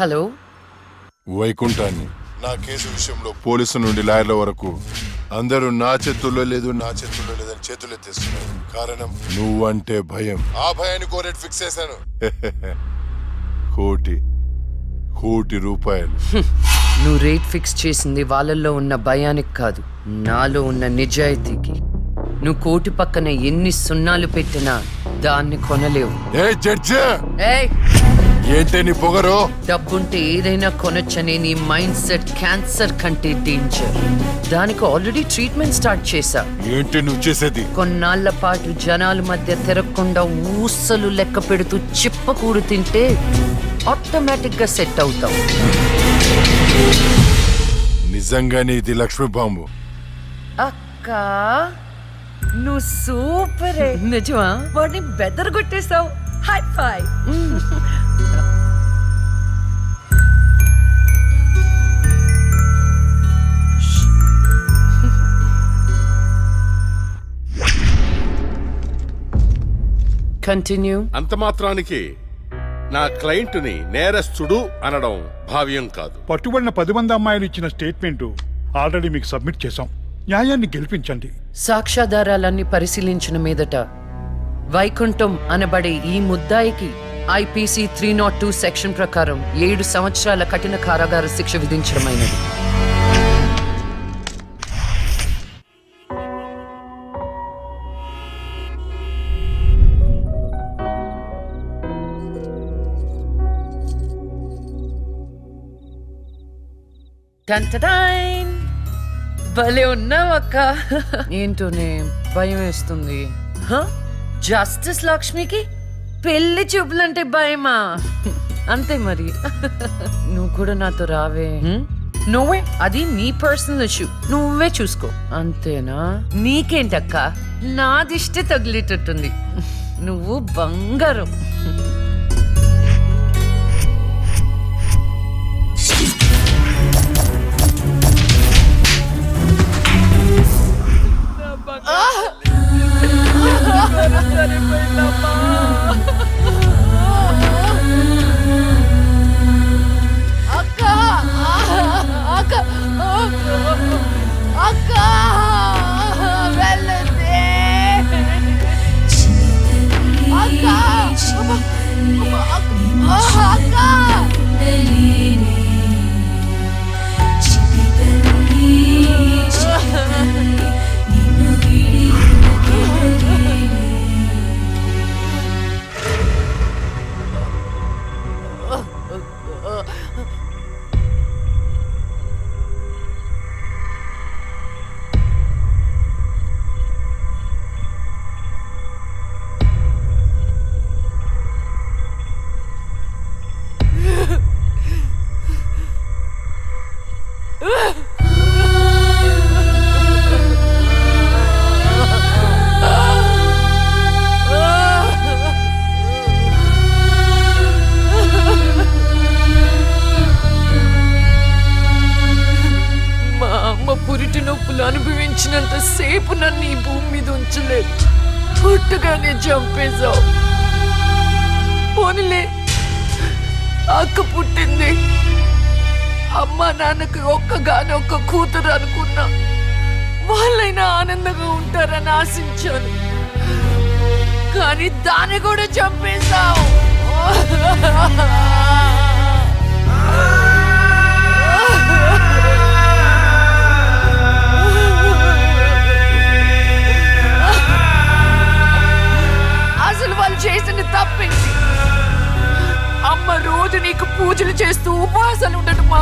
Hello? వైకుంఠాన్ని. నా case విషయంలో పోలీసు నుండి లాయర్ల వరకు అందరూ నా చేతుల్లో లేదు నా చేతుల్లో లేదని చేతులు ఎత్తేస్తున్నారు కారణం? నువ్వంటే భయం. ఆ భయాన్ని కోరేట్ ఫిక్స్ చేశాను. కోటి కోటి రూపాయలు. నువ్వు రేట్ ఫిక్స్ చేసింది వాళ్ళల్లో ఉన్న భయానికి కాదు నాలో ఉన్న నిజాయితీకి. నువ్వు కోటి పక్కన ఎన్ని సున్నాలు పెట్టినా దాన్ని కొనలేవు. ఏ జడ్జి! ఏయ్! ఏంటే నీ పొగరు? డబ్బుంటే ఏదైనా కొనొచ్చనే నీ మైండ్ సెట్ క్యాన్సర్ కంటే డేంజర్ దానికి ఆల్రెడీ ట్రీట్మెంట్ స్టార్ట్ చేశా. ఏంటి నువ్వు చేసేది? కొన్నాళ్ళ పాటు జనాల మధ్య తిరగకుండా ఊసలు లెక్క పెడుతూ చిప్పకూడు తింటే ఆటోమేటిక్గా సెట్ అవుతావు. నిజంగానే ఇది లక్ష్మీ బాంబు. అక్క నువ్వు సూపర్. నిజమా? వాడిని బెదర్ కొట్టేశావు హై ఫై కంటిన్యూ అంత మాత్రానికి నా క్లయింట్ని నేరస్తుడు అనడం భావ్యం కాదు. పట్టుబడిన పది మంది అమ్మాయిలు ఇచ్చిన స్టేట్మెంట్ ఆల్రెడీ మీకు సబ్మిట్ చేశాం. న్యాయాన్ని గెలిపించండి. సాక్ష్యాధారాలన్నీ పరిశీలించిన మీదట వైకుంఠం అనబడే ఈ ముద్దాయికి IPC three not two section ప్రకారం ఏడు సంవత్సరాల కఠిన కారాగార శిక్ష విధించడమైనది. టంటడైన్! భలే ఉన్నావు అక్క. ఏంటోనే భయం వేస్తుంది? జస్టిస్ లక్ష్మికి పెళ్ళి చూపులంటే భయమా? అంతే మరి. నువ్వు కూడా నాతో రావే? నువ్వే? అది నీ పర్సనల్ ఇష్యూ. నువ్వే చూసుకో. అంతేనా? నీకేంటక్క? నా దిష్టి తగిలేటట్టుంది. నువ్వు బంగారం. అక్క ah! అమ్మ నాన్నకి ఒక్కగానొక్క కూతురు అనుకున్నా. వాళ్ళైనా ఆనందంగా ఉంటారని ఆశించాను. కానీ దాన్ని కూడా చంపేశావు. అసలు వాళ్ళు చేసిన తప్పేంటి పూజలు చేస్తూ ఉపవాసాలు ఉండటమా?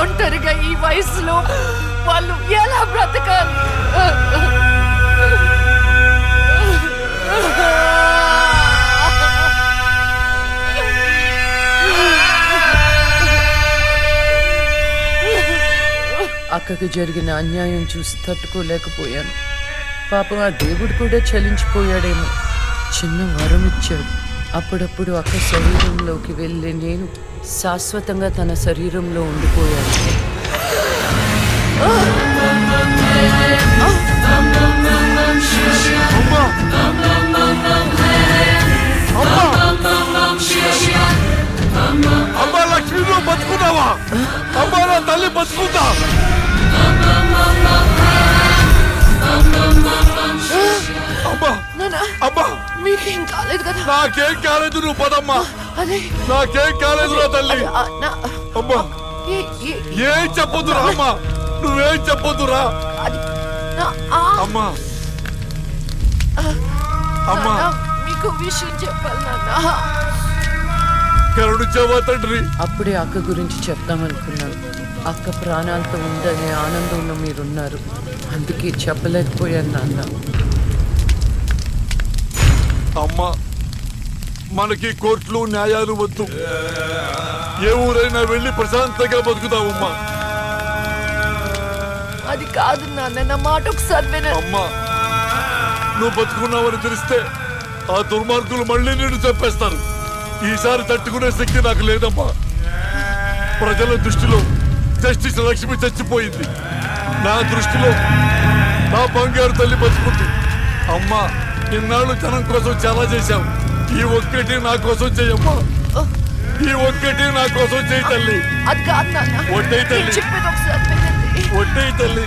ఒంటరిగా ఈ వయసులో వాళ్ళు ఎలా బ్రతకాలి? అక్కకి జరిగిన అన్యాయం చూసి తట్టుకోలేకపోయాను. పాపం ఆ దేవుడు కూడా చలించిపోయాడేమో. చిన్న వరం ఇచ్చాడు అప్పుడప్పుడు అక్క శరీరంలోకి వెళ్ళే నేను శాశ్వతంగా తన శరీరంలో ఉండిపోయాను. అమ్మా అమ్మా నా తల్లి బతుకుందా నాకేం కాలేదు నువ్వు పదమ్మా. అదే నాకేం కాలేదు నా తల్లి. అమ్మా. ఏ- చెప్పొద్దురా అమ్మా. నువ్వేం చెప్పొద్దురా. అమ్మా. అమ్మా. మీకు విషయం చెప్పాలి నాన్న కరుణించావా తండ్రి. అప్పుడే అక్క గురించి చెప్దామనుకున్నాను. అక్క ప్రాణాలతో ఉందనే ఆనందంలో మీరున్నారు. అందుకే చెప్పలేకపోయాను నాన్న. అమ్మా. మనకి కోర్టులు న్యాయాలు వద్దు. ఏ ఊరైనా వెళ్ళి ప్రశాంతంగా బతుకుతావమ్మా అది కాదు నాన్న నా మాట ఒకసారి అమ్మా నువ్వు బతుకున్నావని తెలిస్తే ఆ దుర్మార్గులు మళ్ళీ నిన్ను చంపేస్తారు. ఈసారి తట్టుకునే శక్తి నాకు లేదమ్మా. ప్రజల దృష్టిలో జస్టిస్ లక్ష్మి చచ్చిపోయింది. నా దృష్టిలో నా బంగారు తల్లి బతుకుంది. అమ్మా ఇన్నాళ్ళు జనం కోసం చాలా చేశాం ఈ ఒక్కటి నా కోసం చెయ్యమ్మా ఈ ఒక్కటి నా కోసం చెయ్యి తల్లి. అది కాదు నాన్న. ఒడ్డే తల్లి. చెప్పేది ఒకసారి వినండి ఒట్టే తల్లి.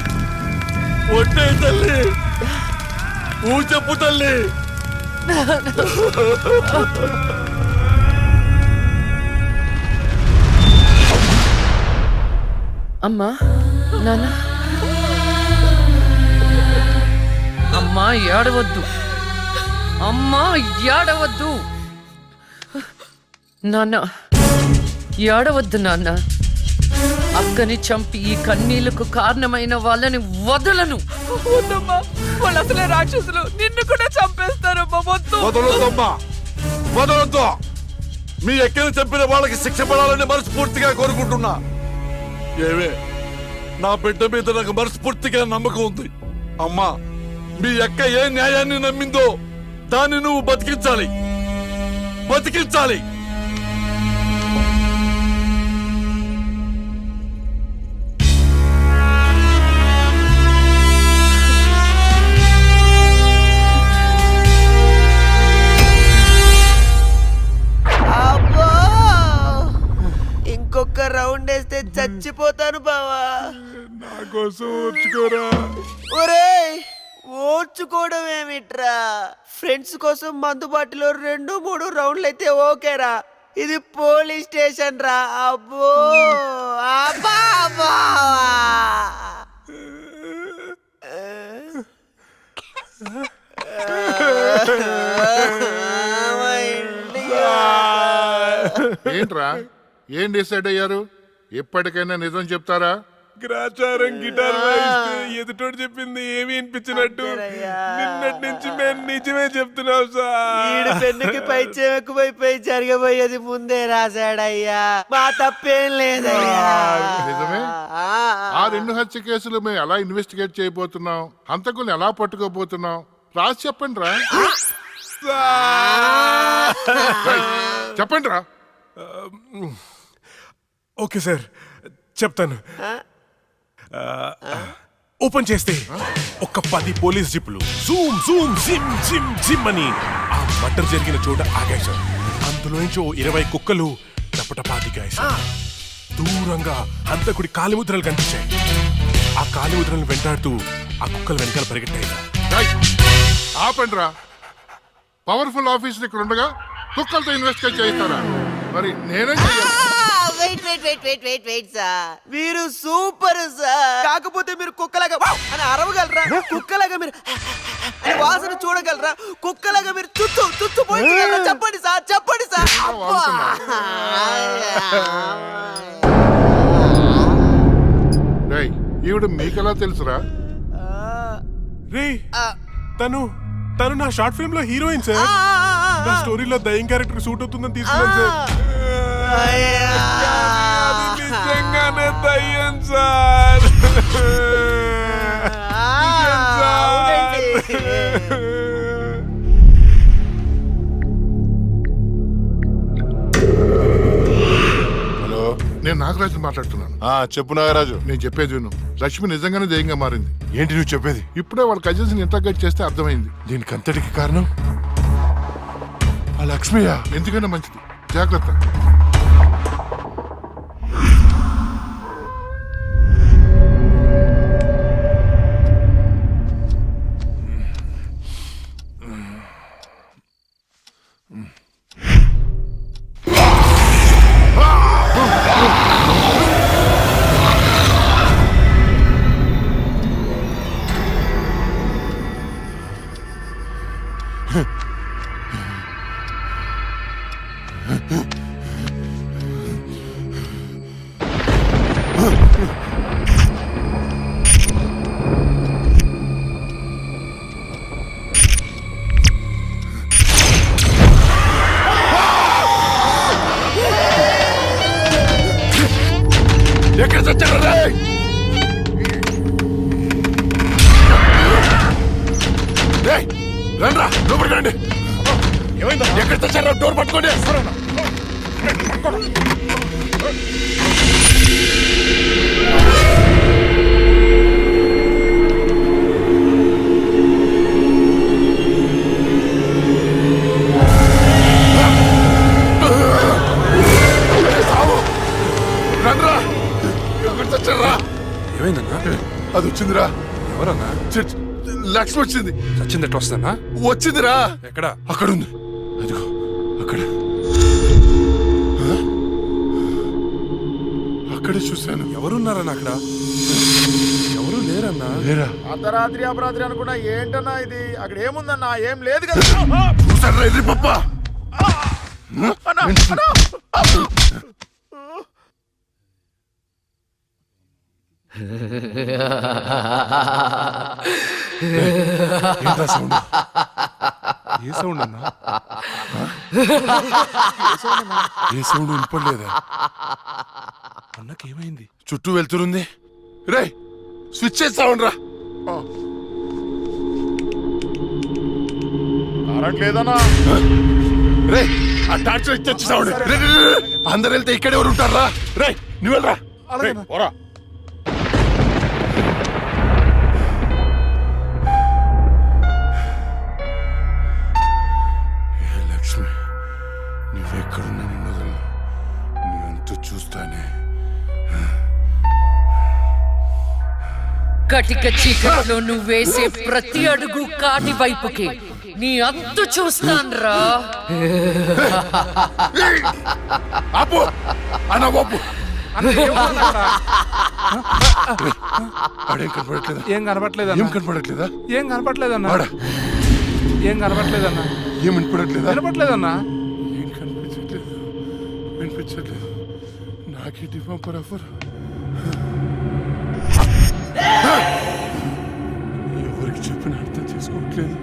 ఒట్టే తల్లి. ఊ చెప్పు తల్లి. అమ్మా నాన్న. అమ్మా ఏడవద్దు. అమ్మా ఏడవద్దు. నాన్న ఏడవద్దు నాన్న. అక్కని చంపి ఈ కన్నీళ్ళకు కారణమైన వాళ్ళని వదలను. వద్దమ్మా వాళ్ళు అసలే రాక్షసులు. నిన్ను కూడా వదలొద్దమ్మా. వదలొద్దు. మీ ఎక్కని చంపిన వాళ్ళకి శిక్ష పడాలని మనస్ఫూర్తిగా కోరుకుంటున్నా. ఏవే నా బిడ్డ మీద నాకు మనస్ఫూర్తిగా నమ్మకం ఉంది. అమ్మా మీ అక్క ఏ న్యాయాన్ని నమ్మిందో దాన్ని నువ్వు బతికించాలి. బతికించాలి. అబ్బో! ఇంకొక రౌండ్ వేస్తే చచ్చిపోతాను బావా. నా కోసం ఓర్చుకోరా. ఫ్రెండ్స్ కోసం మందుబాటులో రెండు మూడు రౌండ్లు అయితే ఓకేరా ఇది పోలీస్ స్టేషన్ రా. అబ్బో! అబ్బా ఏంట్రా? ఏం డిసైడ్ అయ్యారు? ఎప్పటికైనా నిజం చెప్తారా? గ్రాచారం గిటార్ వాయిస్తే ఎదుటోడు చెప్పింది ఏమి వినిపించినట్టు. నిన్నటి నుంచి మేము నిజమే చెప్తున్నాం ఈడు సార్ పెన్నుకి పై ఎక్కువైపోయి జరగబోయేది ముందే రాశాడయ్యా. మా తప్పేం లేదయ్యా. నిజమే? ఆ, రెండు హత్య కేసులు మేము ఎలా ఇన్వెస్టిగేట్ చేయబోతున్నాం? హంతకుల్ని ఎలా పట్టుకోబోతున్నాం? రాసి చెప్పండి రా. చెప్పండి రా. ఓకే సార్ చెప్తాను. ఓపెన్ చేస్తే ఒక పది పోలీస్ జీపులు. జూమ్ జూమ్ జిమ్ జిమ్ జిమ్ అని ఆ మటర్ జరిగిన చోట ఆగాయి సార్ అందులోంచి ఓ ఇరవై కుక్కలు టపటపాతికాయి సార్ దూరంగా హంతకుడి కాలిముద్రలు కనిపించాయి. ఆ కాలిముద్రలను వెంటాడుతూ ఆ కుక్కలు వెనకాల పరిగెట్టాయి. Sir right. ఆపండి రా పవర్ఫుల్ ఆఫీసులు ఇక్కడ ఉండగా కుక్కలతో ఇన్వెస్టిగేట్ చేయిస్తారా? మరి నేనేం చెయ్యాలి? Wait wait wait wait wait sir మీరు సూపర్ సార్ కాకపోతే మీరు కుక్కలాగా అని అరవగలరా? కుక్కలాగా మీరు అని వాసన చూడగలరా? కుక్కలాగా మీరు చుత్తు చుత్తు పోయించగలరా? చెప్పండి సార్ చెప్పండి సార్ ఈవిడ మీకెలా తెలుసురా? రే తను తను నా షార్ట్ ఫిల్మ్లో హీరోయిన్ సార్ నా స్టోరీలో దయ్యం క్యారెక్టర్ సూట్ అవుతుందని తీసుకున్నాను సార్ నిజంగానే దయ్యం సార్ నిజం సార్. హలో. నేను నాగరాజు మాట్లాడుతున్నాను. ఆ చెప్పు నాగరాజు. నేను చెప్పేది విను. లక్ష్మి నిజంగానే దెయ్యంగా మారింది. ఏంటి నువ్వు చెప్పేది? ఇప్పుడే వాళ్ళ కజిన్స్ ఇంటర్గేట్ చేస్తే అర్థమైంది. దీనికి అంతటికి కారణం? ఆ లక్ష్మియా ఎందుకైనా మంచిది. జాగ్రత్త. ఎక్కడ తెచ్చారో డోర్ పట్టుకోండి అది వచ్చిందిరా. ఎవరన్నా? లక్ష్మి వచ్చింది. సచింది ఎట్లా వస్తానా వచ్చిందిరా. ఎక్కడ? అక్కడ ఉంది అదిగో అక్కడ? అక్కడే చూశాను. ఎవరున్నారన్నా అక్కడ? ఎవరు లేరన్నా? లేరా? అర్ధరాత్రి అపరాత్రి అనుకున్నా ఏంటన్నా ఇది? అక్కడ ఏముందన్నా? ఏం లేదు కదా. చూసారా ఎదురు పప్ప? సౌండ్? ఏ సౌండ్ అన్నా ఏ సౌండ్ వినపడలేదా అన్నకి ఏమైంది చుట్టూ వెళ్తురుంది రే స్విచ్ చేస్తావుండ్రా రా రే ఆ టార్చర్ ఇచ్చి. అందరు వెళ్తే ఇక్కడ ఎవరు ఉంటారా రే నువ్వు వెళ్ళరా కటిక చీకట్లో నువ్వు వేసే ప్రతి అడుగు కాటి వైపుకి. నీ అంతు చూస్తాన్రా. ఆపు. అన్న ఆపు ఆడేం కనపడట్లేదా? ఏం ఏం కనపడట్లేదా? ఏం ఏం కనపట్లేదన్నా ఏం వినపడట్లేదా? కనపట్లేదన్నా ఏం కనిపించట్లేదు? వినిపించట్లేదు. నాకే డిఫామ్ పరఫర్ చెప్పిన అర్థం చేసుకోవట్లేదు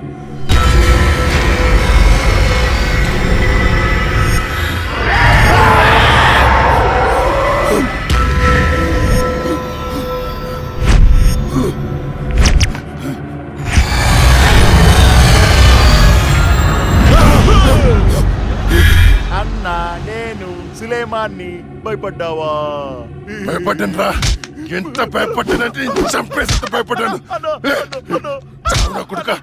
అన్నా నేను సులేమాన్ని భయపడ్డావా? భయపడ్డాను రా ఎంత భయపడ్డానంటే చంపేసి భయపడ్డాను. చావు నా కొడుకా.